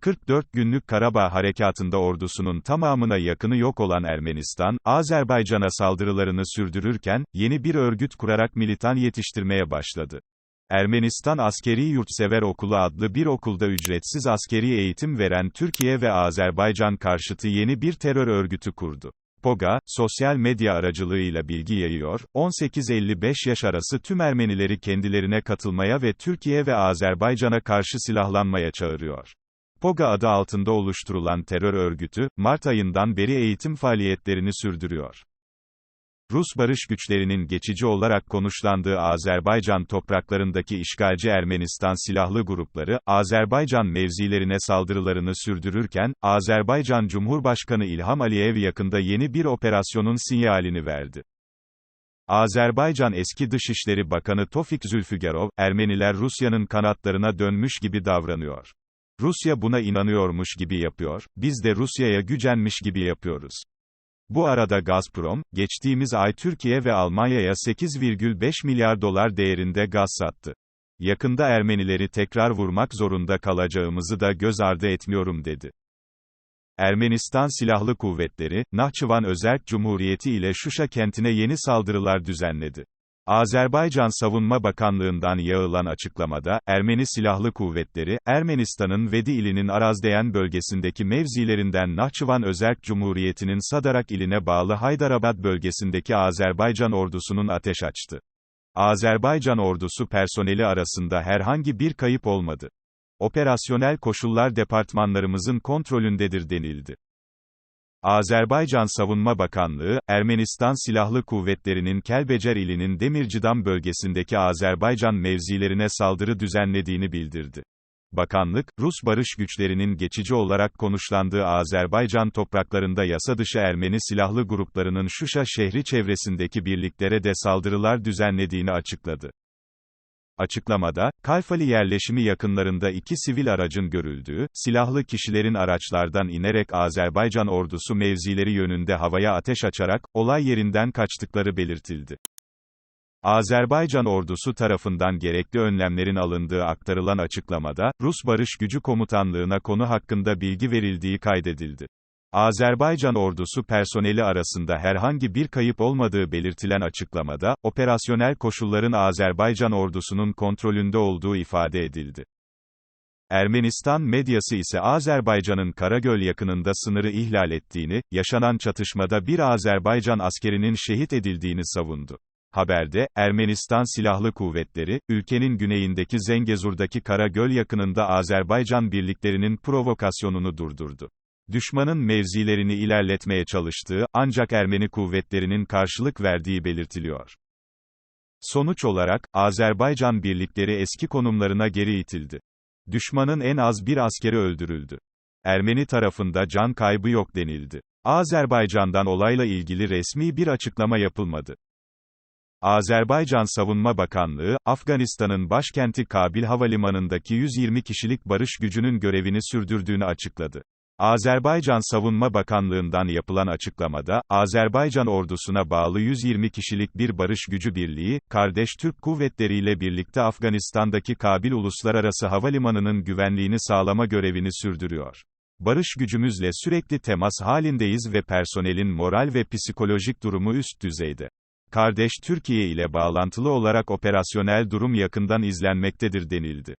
44 günlük Karabağ harekatında ordusunun tamamına yakını yok olan Ermenistan, Azerbaycan'a saldırılarını sürdürürken, yeni bir örgüt kurarak militan yetiştirmeye başladı. Ermenistan Askeri Yurtsever Okulu adlı bir okulda ücretsiz askeri eğitim veren Türkiye ve Azerbaycan karşıtı yeni bir terör örgütü kurdu. POGA, sosyal medya aracılığıyla bilgi yayıyor, 18-55 yaş arası tüm Ermenileri kendilerine katılmaya ve Türkiye ve Azerbaycan'a karşı silahlanmaya çağırıyor. POGA adı altında oluşturulan terör örgütü, Mart ayından beri eğitim faaliyetlerini sürdürüyor. Rus barış güçlerinin geçici olarak konuşlandığı Azerbaycan topraklarındaki işgalci Ermenistan silahlı grupları, Azerbaycan mevzilerine saldırılarını sürdürürken, Azerbaycan Cumhurbaşkanı İlham Aliyev yakında yeni bir operasyonun sinyalini verdi. Azerbaycan eski Dışişleri Bakanı Tofik Zülfügarov, Ermeniler Rusya'nın kanatlarına dönmüş gibi davranıyor. Rusya buna inanıyormuş gibi yapıyor, biz de Rusya'ya gücenmiş gibi yapıyoruz. Bu arada Gazprom, geçtiğimiz ay Türkiye ve Almanya'ya 8,5 milyar dolar değerinde gaz sattı. Yakında Ermenileri tekrar vurmak zorunda kalacağımızı da göz ardı etmiyorum dedi. Ermenistan Silahlı Kuvvetleri, Nahçıvan Özerk Cumhuriyeti ile Şuşa kentine yeni saldırılar düzenledi. Azerbaycan Savunma Bakanlığı'ndan yağılan açıklamada, Ermeni Silahlı Kuvvetleri, Ermenistan'ın Vedi ilinin Arazdeyan bölgesindeki mevzilerinden Nahçıvan Özerk Cumhuriyeti'nin Sadarak iline bağlı Haydarabad bölgesindeki Azerbaycan ordusunun ateş açtı. Azerbaycan ordusu personeli arasında herhangi bir kayıp olmadı. Operasyonel koşullar departmanlarımızın kontrolündedir denildi. Azerbaycan Savunma Bakanlığı, Ermenistan Silahlı Kuvvetleri'nin Kelbecer ilinin Demircidam bölgesindeki Azerbaycan mevzilerine saldırı düzenlediğini bildirdi. Bakanlık, Rus barış güçlerinin geçici olarak konuşlandığı Azerbaycan topraklarında yasadışı Ermeni silahlı gruplarının Şuşa şehri çevresindeki birliklere de saldırılar düzenlediğini açıkladı. Açıklamada, Kalfali yerleşimi yakınlarında iki sivil aracın görüldüğü, silahlı kişilerin araçlardan inerek Azerbaycan ordusu mevzileri yönünde havaya ateş açarak, olay yerinden kaçtıkları belirtildi. Azerbaycan ordusu tarafından gerekli önlemlerin alındığı aktarılan açıklamada, Rus Barış Gücü Komutanlığına konu hakkında bilgi verildiği kaydedildi. Azerbaycan ordusu personeli arasında herhangi bir kayıp olmadığı belirtilen açıklamada, operasyonel koşulların Azerbaycan ordusunun kontrolünde olduğu ifade edildi. Ermenistan medyası ise Azerbaycan'ın Karagöl yakınında sınırı ihlal ettiğini, yaşanan çatışmada bir Azerbaycan askerinin şehit edildiğini savundu. Haberde, Ermenistan Silahlı Kuvvetleri, ülkenin güneyindeki Zengezur'daki Karagöl yakınında Azerbaycan birliklerinin provokasyonunu durdurdu düşmanın mevzilerini ilerletmeye çalıştığı, ancak Ermeni kuvvetlerinin karşılık verdiği belirtiliyor. Sonuç olarak, Azerbaycan birlikleri eski konumlarına geri itildi. Düşmanın en az bir askeri öldürüldü. Ermeni tarafında can kaybı yok denildi. Azerbaycan'dan olayla ilgili resmi bir açıklama yapılmadı. Azerbaycan Savunma Bakanlığı, Afganistan'ın başkenti Kabil Havalimanı'ndaki 120 kişilik barış gücünün görevini sürdürdüğünü açıkladı. Azerbaycan Savunma Bakanlığı'ndan yapılan açıklamada, Azerbaycan ordusuna bağlı 120 kişilik bir barış gücü birliği, kardeş Türk kuvvetleriyle birlikte Afganistan'daki Kabil Uluslararası Havalimanı'nın güvenliğini sağlama görevini sürdürüyor. Barış gücümüzle sürekli temas halindeyiz ve personelin moral ve psikolojik durumu üst düzeyde. Kardeş Türkiye ile bağlantılı olarak operasyonel durum yakından izlenmektedir denildi.